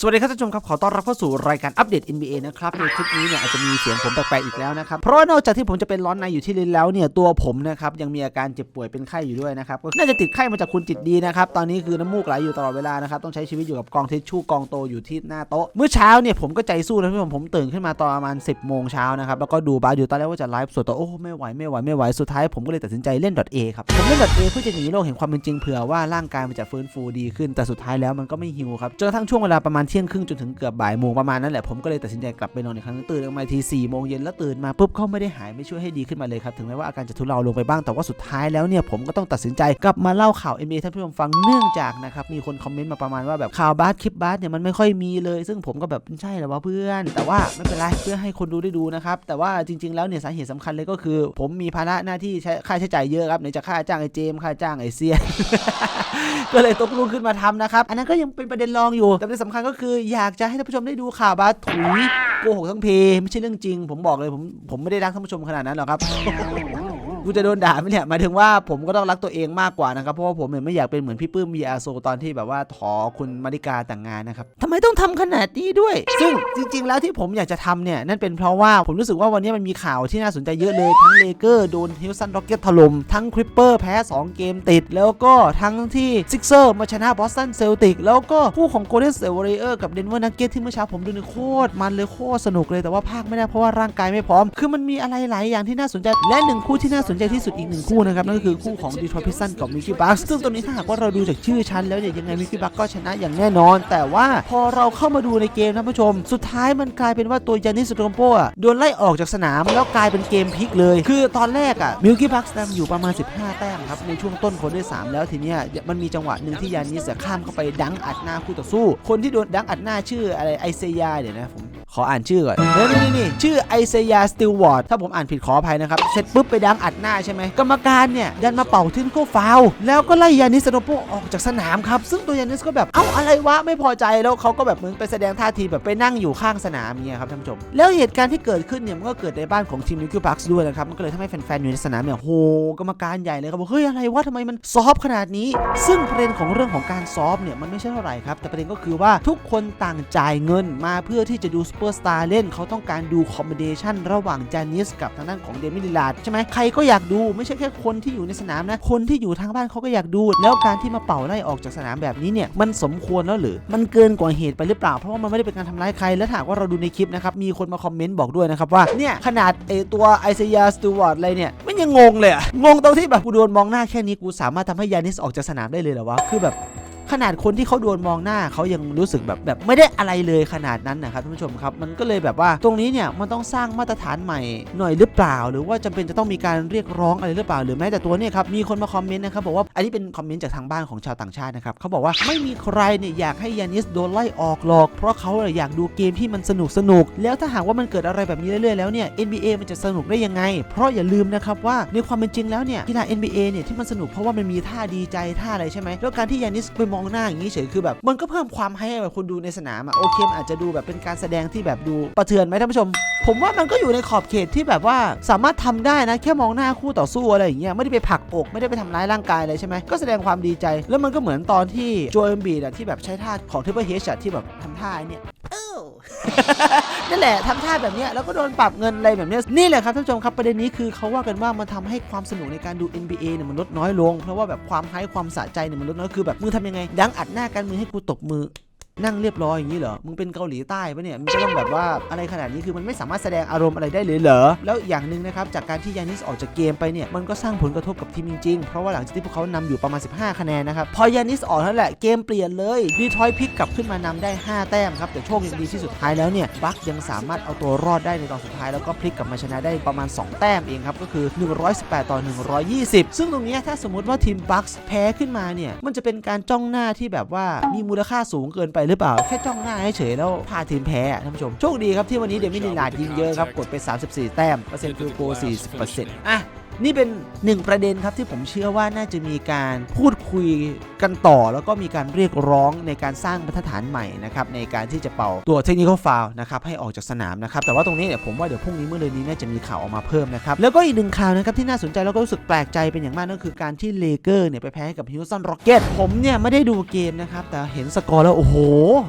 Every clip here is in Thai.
สวัสดีครับท่านผู้ชมครับ ขอต้อนรับเข้าสู่รายการอัปเดต NBA นะครับ ในคลิปนี้เนี่ยอาจจะมีเสียงผมแปลกๆอีกแล้วนะครับ เพราะนอกจากที่ผมจะเป็นร้อนในอยู่ที่ลิ้นแล้วเนี่ยตัวผมนะครับยังมีอาการเจ็บป่วยเป็นไข้อยู่ด้วยนะครับก็น่าจะติดไข้มาจากคุณจิตดีนะครับ ตอนนี้คือน้ำมูกไหลอยู่ตลอดเวลานะครับ ต้องใช้ชีวิตอยู่กับกองทิชชู่กองโตอยู่ที่หน้าโต๊ะ เมื่อเช้าเนี่ยผมก็ใจสู้นะพี่ผมผมตื่นขึ้นมาตอนประมาณ 10โมงเช้านะครับแล้วก็ดูบาสอยู่ตอนแรกว่าจะไลฟ์สดแต่โอ้ไม่ไหวไม่ไหวไม่ไหวสุดท้ายผมก็เลยตัดสินใจเล่น .a ครับผมเล่น .a เพื่อจะหนีโลกแห่งความเป็นจริงเผื่อว่าร่างกายมันจะฟื้นฟูดีขึ้นแต่สุดท้ายแล้วมันก็ไม่ฮิวครับจนกระทั่งช่วงเวลาประมาณเที่ยงครึ่งจนถึงเกือบบ่ายโมงประมาณนั้นแหละผมก็เลยตัดสินใจกลับไปนอนอีกครั้งตื่นออกมาที4ี่โมงเย็นแล้วตื่นมาปุ๊บก็ไม่ได้หายไม่ช่วยให้ดีขึ้นมาเลยครับถึงแม้ว่าอาการจะทุเลาลงไปบ้างแต่ว่าสุดท้ายแล้วเนี่ยผมก็ต้องตัดสินใจกลับมาเล่าข่าว NBA ท่านผู้ชมฟังเนื่องจากนะครับมีคนคอมเมนต์มาประมาณว่าแบบข่าวบาสคลิปบาสเนี่ยมันไม่ค่อยมีเลย ซึ่งผมก็แบบใช่เหรอวะเพื่อน แต่ว่าไม่เป็นไรเพื่อให้คนดูได้ดูนะครับแต่ว่าจริง ๆแล้วเนี่ยสาเหตุสำคัญเลยก็คือ ผมมีภาระหน้าที่ใช้ค่าใช้จ่ายเยอะครับไหนจะค่าจ้างไอ้เจมค่าจ้างไอ้เซียนก็เลยตกลุกขึ้นมาทำนะครับอันนั้นก็ยังเป็นประเด็นรองอยู่แต่ประเด็นสำคัญก็คืออยากจะให้ท่านผู้ชมได้ดูข่าวบาถุยโกหกทั้งเพไม่ใช่เรื่องจริง ผมบอกเลยผมผมไม่ได้รักท่านผู้ชมขนาดนั้นหรอกครับ กูจะโดนด่าไหมเนี่ยหมายถึงว่าผมก็ต้องรักตัวเองมากกว่านะครับเพราะว่าผมเนี่ยไม่อยากเป็นเหมือนพี่ปื้ม VR โซตอนที่แบบว่าขอคุณมาริกาแต่งงานนะครับทำไมต้องทำขนาดนี้ด้วย ซึ่งจริง ๆ แล้วที่ผมอยากจะทำเนี่ยนั่นเป็นเพราะว่าผมรู้สึกว่าวันนี้มันมีข่าวที่น่าสนใจเยอะเลยทั้งเลเกอร์โดนฮิลสันร็อกเก็ตถล่มทั้งคริปเปอร์แพ้ 2 เกมติด แล้วก็ทั้งที่ซิกเซอร์มาชนะบอสตันเซลติกแล้วก็คู่ของโกลเด้นสเตทวอริเออร์กับเดนเวอร์นักเก็ตที่เมื่อเช้าผมดูในโคตรมันเลยโคตรสนุกเลยแต่ว่าภาคไม่ได้เพราะว่าร่างกายไม่พร้อม คือมันมีอะไรหลายอย่างที่น่าสนใจและหนึ่งคู่ที่น่าสนใจที่สุดอีกหนึ่งคู่นะครับ นั่นก็คือคู่ของดีทรอยพิสันกับมิกกี้บัคซึ่งตัวนี้ถ้าหากว่าเราดูจากชื่อชั้นแล้วเนี่ยยังไงมิกกี้บัคก็ชนะอย่างแน่นอน แต่ว่าพอเราเข้ามาดูในเกมท่านผู้ชม สุดท้ายมันกลายเป็นว่าตัวยานิสโดมโปอะโดนไล่ออกจากสนามแล้วกลายเป็นเกมพลิกเลย คือตอนแรกอะมิลกี้บัคนำอยู่ประมาณ 15 แต้มครับในช่วงต้นคนด้สามแล้วทีเนี้ยมันมีจังหวะหนึ่งที่ยานิสอะข้ามเข้าไปดังอัดหน้าคู่ต่อสู้ คนที่โดนดังอัดหน้าชื่ออะไรไอเซียเดี๋ยวนะผม ขออ่านชื่อก่อนเฮ้ยนี่นี่นี่ชื่อไอเซียสติลวอร์ดถ้าผมอ่านผิดขออภัยนะครับ เสร็จปุ๊บไปดังอัดหน้าใช่ไหมกรรมการเนี่ย ดันมาเป่าทึนก้ฟาวแล้วก็ไล่ยานิสโนโปออกจากสนามครับ ซึ่งตัวยานิสก็แบบเอ้าอะไรวะไม่พอใจแล้วเขาก็แบบเหมือนไปแสดงท่าทีแบบไปนั่งอยู่ข้างสนามเนี่ยครับท่านผู้ชมแล้วเหตุการณ์ที่เกิดขึ้นเนี่ยมันก็เกิดในบ้านของทีมนิวคิวบัคส์ด้วยนะครับมันก็เลยทำให้แฟนๆอยู่ในสนามเนี่ยโหกรรมการใหญ่เลยครับบอกเฮ้ยอะไรวะทำไมมันซอฟขนาดนี้ ซึ่งประเด็นของเรื่องของการซอฟเนี่ยมันไม่ใช่เท่าไหร่ครับแต่ประเด็นก็คือว่าทุกคนต่างจ่ายเงินมาเพื่อที่จะดูซูเปอร์สตาร์เล่นเขาต้องการดูคอมบิเนชันระหว่างจานิสกับทางด้านของเดมิลิลาร์ดใช่ไหมใครก็อยากดูไม่ใช่แค่คนที่อยู่ในสนามนะ คนที่อยู่ทางบ้านเขาก็อยากดู แล้วการที่มาเป่าไล่ออกจากสนามแบบนี้เนี่ยมันสมควรแล้วหรือ มันเกินกว่าเหตุไปหรือเปล่า เพราะว่ามันไม่ได้เป็นการทำร้ายใคร และถ้าหากว่าเราดูในคลิปนะครับ มีคนมาคอมเมนต์บอกด้วยนะครับว่า เนี่ย ขนาดไอตัวไอเซียสตูวอร์ดอะไรเนี่ย มันยังงงเลยอะงงตรงที่แบบกูโดนมองหน้าแค่นี้กูสามารถทำให้ยานิสออกจากสนามได้เลยเหรอวะ คือแบบ ขนาดคนที่เขาโดนมองหน้าเขายังรู้สึกแบบแบบไม่ได้อะไรเลยขนาดนั้นนะครับท่านผู้ชมครับ มันก็เลยแบบว่าตรงนี้เนี่ยมันต้องสร้างมาตรฐานใหม่หน่อยหรือเปล่า หรือว่าจำเป็นจะต้องมีการเรียกร้องอะไรหรือเปล่า หรือแม้แต่ตัวเนี่ยครับมีคนมาคอมเมนต์นะครับบอกว่าอันนี้เป็นคอมเมนต์จากทางบ้านของชาวต่างชาตินะครับเขาบอกว่าไม่มีใครเนี่ยอยากให้ยานิสโดนไล่ออกหรอก เพราะเขาอยากดูเกมที่มันสนุกสนุกแล้วถ้าหากว่ามันเกิดอะไรแบบนี้เรื่อยๆแล้วเนี่ย NBA มันจะสนุกได้ยังไง เพราะอย่าลืมนะครับว่าในความเป็นจริงแล้วเนี่ยกีฬา NBA เนี่ยที่มันสนุกเพราะว่ามันมีท่าดีใจท่าอะไรใช่ไหมแล้วการที่ยานิสไปมองหน้าอย่างนี้เฉยคือแบบมันก็เพิ่มความให้กับคนดูในสนามอะโอเคมันอาจจะดูแบบเป็นการแสดงที่แบบดูประเทือนไหมท่านผู้ชม ผมว่ามันก็อยู่ในขอบเขตที่แบบว่าสามารถทำได้นะแค่มองหน้าคู่ต่อสู้อะไรอย่างเงี้ยไม่ได้ไปผักอกไม่ได้ไปทำร้ายร่างกายเลยใช่ไหมก็แสดงความดีใจ แล้วมันก็เหมือนตอนที่โจเอมบีดที่แบบใช้ท่าของทิปเปอร์เฮชที่แบบทำท่าเนี่ยเอ้า นั่นแหละทำท่าแบบนี้แล้วก็โดนปรับเงินอะไรแบบนี้นี่แหละครับท่านผู้ชมครับประเด็นนี้คือเขาว่ากันว่ามันทำให้ความสนุกในการดู NBA เนี่ยมันลดน้อยลง เพราะว่าแบบความไฮความสะใจเนี่ยมันลดน้อยคือแบบมึงทำยังไง ดังอัดหน้ากันมือให้กูตบมือ นั่งเรียบร้อยอย่างนี้เหรอ มึงเป็นเกาหลีใต้ปะเนี่ยมึงจะต้องแบบว่าอะไรขนาดนี้คือมันไม่สามารถแสดงอารมณ์อะไรได้เลยเหรอ แล้วอย่างหนึ่งนะครับจากการที่ยานิสออกจากเกมไปเนี่ยมันก็สร้างผลกระทบกับทีมจริงๆ เพราะว่าหลังจากที่พวกเขานำอยู่ประมาณ 15 คะแนนนะครับพอยานิสออกเท่านั้นแหละเกมเปลี่ยนเลยดีทอยพลิกกลับขึ้นมานำได้ 5 แต้มครับแต่โชคยังดีที่สุดท้ายแล้วเนี่ยบัคยังสามารถเอาตัวรอดได้ในตอนสุดท้ายแล้วก็พลิกกลับมาชนะได้ประมาณ 2 แต้มเองครับก็คือ 118 ต่อ 120 ซึ่งตรงนี้ถ้าสมมติว่าทีมบัคแพ้ขึ้นมาเนี่ยมันจะเป็นการจ้องหน้าที่แบบว่ามีมูลค่าสูงเกินไปหรือเปล่า แค่จ้องหน้าเฉยแล้วพาทีมแพ้ท่านผู้ชม โชคดีครับที่วันนี้เดมินิลาดยิงเยอะครับ กดไป 34 แต้มเปอร์เซ็นต์ฟิลโก40%อะ นี่เป็นหนึ่งประเด็นครับที่ผมเชื่อว่าน่าจะมีการพูดคุยกันต่อ แล้วก็มีการเรียกร้องในการสร้างมาตรฐานใหม่นะครับในการที่จะเป่าตัวเทคนิคฟาวนะครับให้ออกจากสนามนะครับแต่ว่าตรงนี้เนี่ยผมว่าเดี๋ยวพรุ่งนี้เมื่อเดือนนี้น่าจะมีข่าวออกมาเพิ่มนะครับแล้วก็อีกหนึ่งข่าวนะครับที่น่าสนใจแล้วก็รู้สึกแปลกใจเป็นอย่างมากนั่นคือการที่เลเกอร์เนี่ยไปแพ้กับฮิวสันร็อกเก็ตผมเนี่ยไม่ได้ดูเกมนะครับแต่เห็นสกอร์แล้วโอ้โห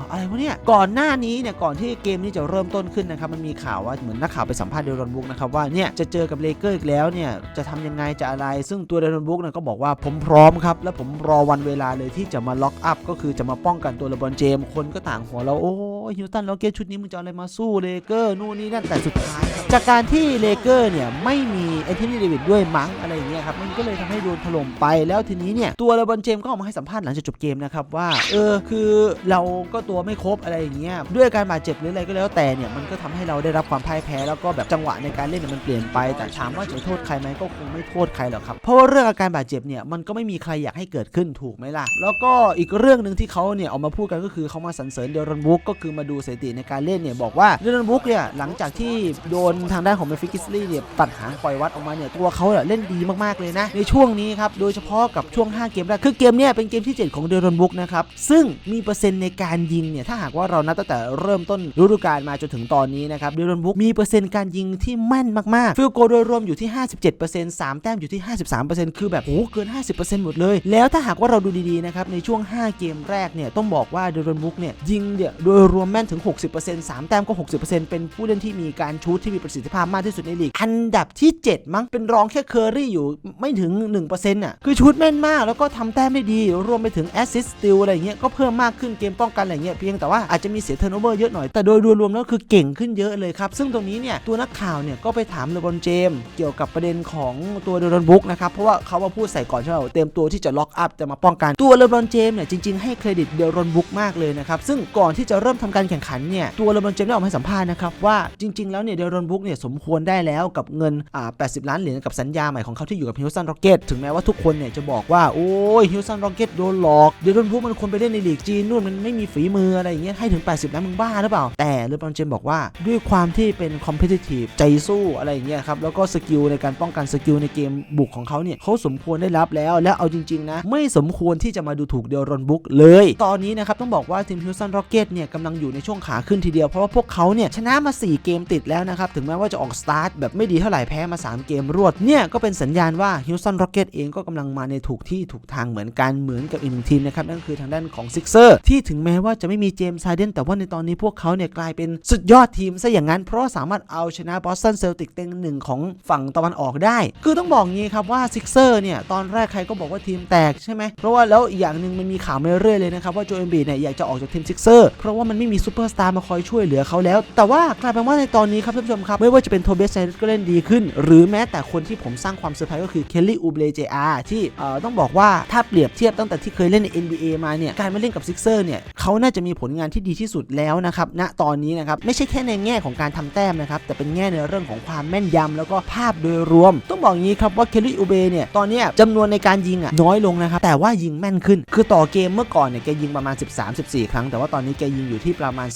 อะไรวะเนี่ยก่อนหน้านี้เนี่ยก่อนที่เกมนี้จะเริ่มต้นขึ้นนะครับมันมีข่าวว่าเหมือนนักข่าวไปสัมภาษณ์เดรอนบุกนะครับว่าเนี่ยจะเจอกับเลเกอร์อีกแล้วเนี่ยจะทำยังไงจะอะไร ซึ่งตัวเดนนบุ๊กเนี่ยก็บอกว่าผมพร้อมครับ และผมรอวันเวลาเลยที่จะมาล็อกอัพก็คือจะมาป้องกันตัวเลบอนเจมส์คนก็ต่างหัวเราโอ้ยฮิวสตันล็อกเก็ตชุดนี้มึงจะอะไรมาสู้เลเกอร์นู่นนี่นั่นแต่สุดท้าย จากการที่เลเกอร์เนี่ยไม่มีเอเทนีเดวิดด้วยมั้งอะไรอย่างเงี้ยครับมัน ก็เลยทำให้โดนถล่มไป แล้วทีนี้เนี่ยตัวเลบอนเจมก็ออกมาให้สัมภาษณ์หลังจากจบเกมนะครับว่าเออคือเราก็ตัวไม่ครบอะไรอย่างเงี้ยด้วยอาการบาดเจ็บหรืออะไรก็แล้วแต่เนี่ยมันก็ทำให้เราได้รับความพ่ายแพ้แล้วก็แบบจังหวะในการเล่นเนี่ยมันเปลี่ยนไปแต่ถามว่าจะโทษใครไหมก็คงไม่โทษใครหรอกครับเพราะว่าเรื่องอาการบาดเจ็บเนี่ยมันก็ไม่มีใครอยากให้เกิดขึ้นถูกไหมล่ะแล้วก็อีกเรื่องหนึ่งที่เขาเนี่ยออกมาพูดกันก็คือเขามาสรรเสริญเดรอนบุ๊กก็คือมาดูสถิติในการเล่นเนี่ยบอกว่าเดรอนบุ๊กเนี่ยหลังจากที่โดนทางด้านของเมฟิกิสลี่เนี่ยปัดหางปล่อยวัดออกมาเนี่ยตัวเขาเล่นดีมากๆเลยนะในช่วงนี้ครับ โดยเฉพาะกับช่วง 5 เกมแรก คือเกมเนี่ยเป็นเกมที่ 7 ของเดรอนบุ๊กนะครับ ซึ่งมีเปอร์เซ็นต์ในการยิงเนี่ย ถ้าหากว่าเรานับตั้งแต่เริ่มต้นฤดูกาลมาจนถึงตอนนี้นะครับ เดรอนบุ๊กมีเปอร์เซ็นต์การยิงที่แม่นมากๆฟิลโกโดยรวมอยู่ที่ 57% 3 แต้มอยู่ที่ 53%คือแบบโอ้เกิน 50%หมดเลย แล้วถ้าหากว่าเราดูดีๆนะครับในช่วง 5 เกมแรกเนี่ยต้องบอกว่าเดรอนบุ๊กเนี่ยยิงเนี่ยโดยรวมแม่นถึง 60% 3 แต้มก็ 60%เป็นผู้เล่นที่มีการชูตที่มีประสิทธิภาพมากที่สุดในลีก อันดับที่ 7 มั้งเป็นรองแค่เคอรี่อยู่ไม่ถึง1%อะคือชูตแม่นมากแล้วก็ทำแต้มได้ดี รวมไปถึงแอสซิสต์ติลอะไรเงี้ยก็เพิ่มมากขึ้นเกมป้องกันอะไรเงี้ยเพียงแต่ว่าอาจจะมีเสียเทอร์โนเวอร์เยอะหน่อยแต่โดยรวมแล้วคือเก่งขึ้นเยอะเลยครับ ซึ่งตรงนี้เนี่ยตัวนักข่าวเนี่ยก็ไปถามเลบอนเจมเกี่ยวกับประเด็นของตัวเดรอนบุ๊กนะครับเพราะว่าเขามาพูดใส่ก่อนใช่ไหมเตรียมตัวที่จะล็อกอัพจะมาป้องกันตัวเลบอนเจมเนี่ยจริงๆให้เครดิตเดรอนบุ๊กมากเลยนะครับซึ่งก่อนที่จะเริ่มทำการแข่งขันเนี่ยตัวเลบอนเจมได้ออกมาให้สัมภาษณ์นะครับว่าจริง ๆ แล้วเนี่ยเดรอนบุ๊กเนี่ยสมควรได้แล้วกับเงินอ่า80 ล้านเหรียญกับสัญญาใหม่ของเขาที่อยู่กับฮิวสตันร็อกเก็ตถึงแม้ว่าทุกคนเนี่ยจะบอกว่าโอ้ยฮิวสันร็อกเก็ตโดนหลอกเดรอนบุ๊กมันควรไปเล่นในลีกจีนนู่นมันไม่มีฝีมืออะไรอย่างเงี้ยให้ถึง 80ล้านมึงบ้าหรือเปล่า แต่เลบรอนเจมบอกว่าด้วยความที่เป็นคอมเพ t i ทีฟใจสู้อะไรอย่างเงี้ยครับแล้วก็สกิลในการป้องกันสกิลในเกมบุกของเขาเนี่ยเขาสมควรได้รับแล้ว และเอาจริงๆนะ ไม่สมควรที่จะมาดูถูกเดรอนบุ๊กเลย ตอนนี้นะครับต้องบอกว่าทีมฮิวสันร็อกเก็ตเนี่ยกำลังอยู่ในช่วงขาขึ้นทีเดียวเพราะว่าพวกเขาเนี่ยชนะมา 4 เกมติดแล้วนะครับถึงแม้ว่าจะออกสตาร์ทแบบไม่ดีเท่าไหร่แพ้มา 3 เกมรวดเนี่ยก็เป็นสัญญาณว่าฮิวสันร็อกเก็ตเองก็กำลังมาในถูกที่ถูกทางเหมือนกันเหมือนกับอีกหนึ่งทีมนะครับนั่นคือทางด้านของซิกเซอร์ที่ถึงแม้ว่าจะไม่มีเจมส์ไซเดนแต่ว่าในตอนนี้พวกเขาเนี่ยกลายเป็นสุดยอดทีมซะอย่างนั้น เพราะสามารถเอาชนะบอสตันเซลติกเต็งหนึ่งของฝั่งตะวันออกได้ คือต้องบอกงี้ครับว่าซิกเซอร์เนี่ยตอนแรกใครก็บอกว่าทีมแตกใช่ไหมเพราะว่าแล้วอย่างหนึ่งมันมีข่าวมาเรื่อยเลยนะครับว่าโจเอมบีเนี่ยอยากจะออกจากทีมซิกเซอร์เพราะว่ามันไม่มีซูเปอร์สตาร์มาคอยช่วยเหลือเขาแล้ว แต่ว่ากลายเป็นว่าในตอนนี้ครับท่านผู้ชมครับไม่ว่าจะเป็นโทเบสไซด์ก็เล่นดีขึ้น หรือแม้แต่คนที่ผมสร้างความเซอร์ไพรส์ก็คือเคลลี่อูเบเลเจอาที่ต้องบอกว่าถ้าเปรียบเทียบตั้งแต่ที่เคยเล่นใน NBA มาเนี่ยการมาเล่นกับซิกเซอร์เนี่ยเขาน่าจะมีผลงานที่ดีที่สุดแล้วนะครับณตอนนี้นะครับไม่ใช่แค่ในแง่ของการทำแต้มนะครับแต่เป็นแง่ในเรื่องของความแม่นยำแล้วก็ภาพโดยรวม ต้องบอกงี้ครับว่าเคลลี่อูเบเนี่ยตอนเนี้ยจำนวนในการยิงอะน้อยลงนะครับแต่ว่ายิงแม่นขึ้น คือต่อเกมเมื่อก่อนเนี่ยแกยิงประมาณ 13-14 ครั้ง แต่ว่าตอนนี้แกยิงอยู่ที่ประมาณ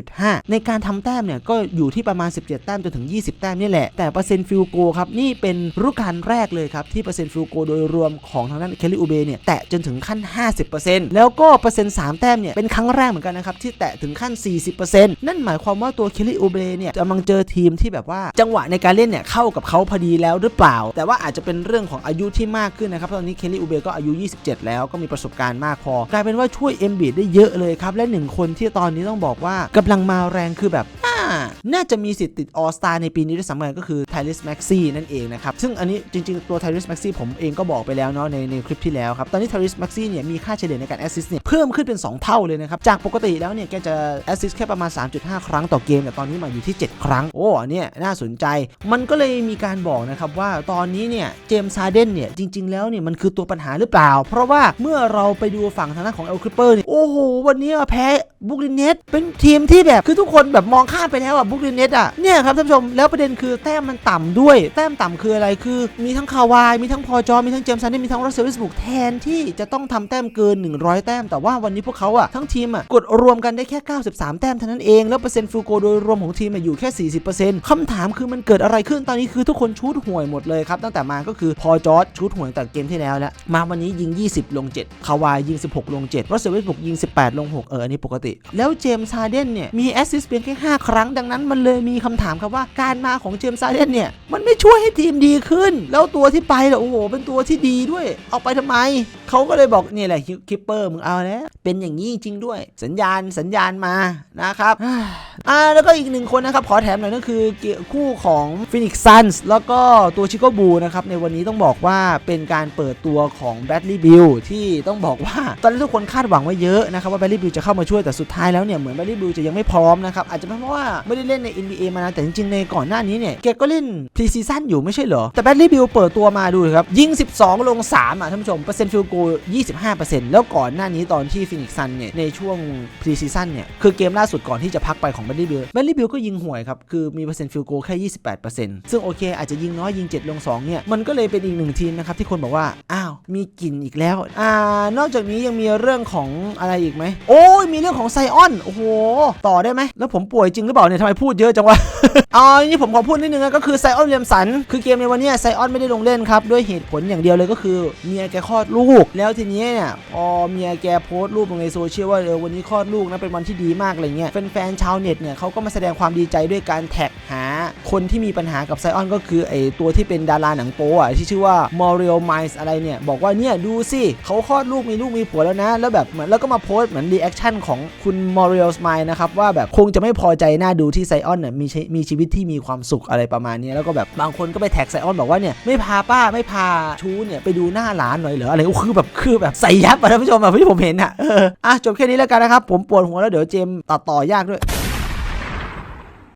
11.5 ในการทำแต้มเนี่ยก็อยู่ที่ประมาณ 17 แต้มจนถึง 20 แต้มนี่แหละแต่เปอร์เซ็นต์ฟิลโกครับนี่เป็นฤดูกาลแรกเลยครับที่เปอร์เซ็นต์ฟิลโกโดยรวมของทางด้านเคลลี่อูเบเนี่ยแตะจนถึงขั้น 50%แล้วก็เปอร์เซ็นต์3แต้มเนี่ยเป็นครั้งแรกเหมือนกันนะครับที่แตะถึงขั้น 40%นั่นหมายความว่าตัวเคลลี่อูเบเนี่ยกำลังเจอทีมที่แบบว่าจังหวะในการเล่นเนี่ยเข้ากับเขาพอดีแล้วหรือเปล่า แต่ว่าอาจจะเป็นเรื่องของอายุที่มากขึ้นนะครับตอนนี้เคลลี่อูเบก็อายุ 27 แล้วก็มีประสบการณ์มากพอกลายเป็นว่าช่วยเอ็มบีได้เยอะเลยครับและหนึ่งคนที่ตอนนี้ต้องบอกว่ากำลังมาแรงคือแบบ น่าจะมีสิทธิ์ติดออสตาในปีนี้ด้วยซ้ำไปก็คือไทลิสแม็กซี่นั่นเองนะครับ ซึ่งอันนี้จริงๆ ตัวไทลิสแม็กซี่ผมเองก็บอกไปแล้วเนาะในในคลิปที่แล้วครับ ตอนนี้ไทลิสแม็กซี่เนี่ยมีค่าเฉลี่ยในการแอสซิสต์เนี่ยเพิ่มขึ้นเป็น 2 เท่าเลยนะครับ จากปกติแล้วเนี่ยแกจะแอสซิสต์แค่ประมาณ 3.5 ครั้งต่อเกม แต่ตอนนี้มาอยู่ที่ 7 ครั้ง โอ้เนี่ยน่าสนใจ มันก็เลยมีการบอกนะครับว่าตอนนี้เนี่ยเจมส์ซาเดนเนี่ยจริง ๆ แล้วเนี่ยมันคือตัวปัญหาหรือเปล่า เพราะว่าเมื่อเราไปดูฝั่งทางด้านของเอลคริปเปอร์เนี่ยโอ้โหวันนี้แพ้บุกลินเนตเป็นทีมที่แบบคือทุกคนแบบมองข้ามไปแล้วอะบุกลินเนตอะเนี่ยครับท่านผู้ชมแล้วประเด็นคือแต้มมันต่ำด้วย แต้มต่ำคืออะไรคือ มีทั้งคาวาย มีทั้งพอจอมีทั้งเจมส์ซันนี่มีทั้งรัสเซลวิสบุกแทนที่จะต้องทำแต้มเกิน 100 แต้ม แต่ว่าวันนี้พวกเขาอะทั้งทีมอะกดรวมกันได้แค่ 93 แต้มเท่านั้นเองแล้วเปอร์เซ็นต์ฟิลโกโดยรวมของทีมอยู่แค่ 40%คำถามคือมันเกิดอะไรขึ้นตอนนี้คือทุกคนชูดห่วยหมดเลยครับตั้งแต่มาก็คือพอจอร์ดชูดห่วยตั้งแต่เกมที่แล้วแล้วมาวันนี้ยิง 20 ลง 7 คาวายยิง 16 ลง7รัสเซลวิสบุกยิง 18 ลง 6 เอออันนี้ปกติ แล้วเจมส์ซาเดนเนี่ยมีแอสซิสต์เพียงแค่ 5 ครั้งดังนั้นมันเลยมีคำถามครับว่าการมาของเจมส์ซาเดนเนี่ยมันไม่ช่วยให้ทีมดีขึ้น แล้วตัวที่ไปล่ะโอ้โห เป็นตัวที่ดีด้วย เอาไปทำไม เขาก็เลยบอกนี่แหละคิปเปอร์มึงเอาแล้วเป็นอย่างนี้จริงด้วย สัญญาณสัญญาณมานะครับอ่าแล้วก็อีกหนึ่งคนนะครับ ขอแถมหน่อยนั่นคือคู่ของ Phoenix Suns แล้วก็ตัวชิ c า g บูนะครับในวันนี้ต้องบอกว่าเป็นการเปิดตัวของ Bradley Bill ที่ต้องบอกว่า ตอนแรกทุกคนคาดหวังไว้เยอะนะครับว่า Bradley Bill จะเข้ามาช่วยแต่สุดท้ายแล้วเนี่ยเหมือน Bradley Bill จะยังไม่พร้อมนะครับอาจจะเป็นเพราะว่าไม่ได้เล่นใน NBA มานานแต่จริงๆในก่อนหน้านี้เนี่ยแกก็เล่น Preseason อยู่ไม่ใช่เหรอ แต่ Bradley Bill เปิดตัวมาดูเลยครับ ยิง 12 ลง 3 อะท่านผู้ชมเปอร์เซ็นต์ฟิลโก25%แล้วก่อนหน้านี้ตอนที่ Phoenix Suns เนี่ยในช่วง Preseason เนี่ยคือเกมล่าสุดก่อนที่จะพักไปของ Bradley Bill Bradley Bill ก็ยิงห่วยครับคือมีเปอร์เซ็นต์ฟิลโกแค่28%ซึ่งโอเค อาจจะยิงน้อยยิง 7 ลง 2 เนี่ยมันก็เลยเป็นอีกหนึ่งทีมนะครับที่คนบอกว่าอ้าวมีกลิ่นอีกแล้วอ่านอกจากนี้ยังมีเรื่องของอะไรอีกไหมโอ้ยมีเรื่องของไซออนโอ้โหต่อได้ไหมแล้วผมป่วยจริงหรือเปล่าเนี่ยทำไมพูดเยอะจังวะ อ๋อ นี่ผมขอพูดนิดนึงนะก็คือไซออนเลียมสัน คือเกมในวันนี้ไซออนไม่ได้ลงเล่นครับ ด้วยเหตุผลอย่างเดียวเลยก็คือเมียแกคลอดลูก แล้วทีนี้เนี่ยพอเมียแกโพสต์รูปลงในโซเชียลว่าเออวันนี้คลอดลูกนะเป็นวันที่ดีมากอะไรเงี้ยแฟนๆชาวเน็ตเนี่ยเขาก็มาแสดงความดีใจด้วยการแท็กหาคนที่มีปัญหากับไซออนก็คือไอตัวที่เป็นดาราหนังโป๊อะที่ชื่อว่า m o r i o m i c e อะไรเนี่ยบอกว่าเนี่ยดูสิเขาคลอดลูกมีลูกมีผัวแล้วนะ แล้วแบบเหมือนแล้วก็มาโพสต์เหมือนรีแอคชั่นของคุณ m o r i o m i c e นะครับว่าแบบคงจะไม่พอใจหน้าดูที่ไซออนเนี่ยมีชีมีชีวิตที่มีความสุขอะไรประมาณนี้แล้วก็แบบบางคนก็ไปแท็กไซออนบอกว่าเนี่ยไม่พาป้าไม่พาชูเนี่ยไปดูหน้าร้านหน่อยเหรออะไรโอ้คือแบบคือแบบใส่ยับอะท่านผู้ชมอะที่ผมเห็นอะเอออะจบแค่นี้แล้วกันนะครับผมปวดหัวแล้วเดี๋ยวเจมตัดต่อยากด้วย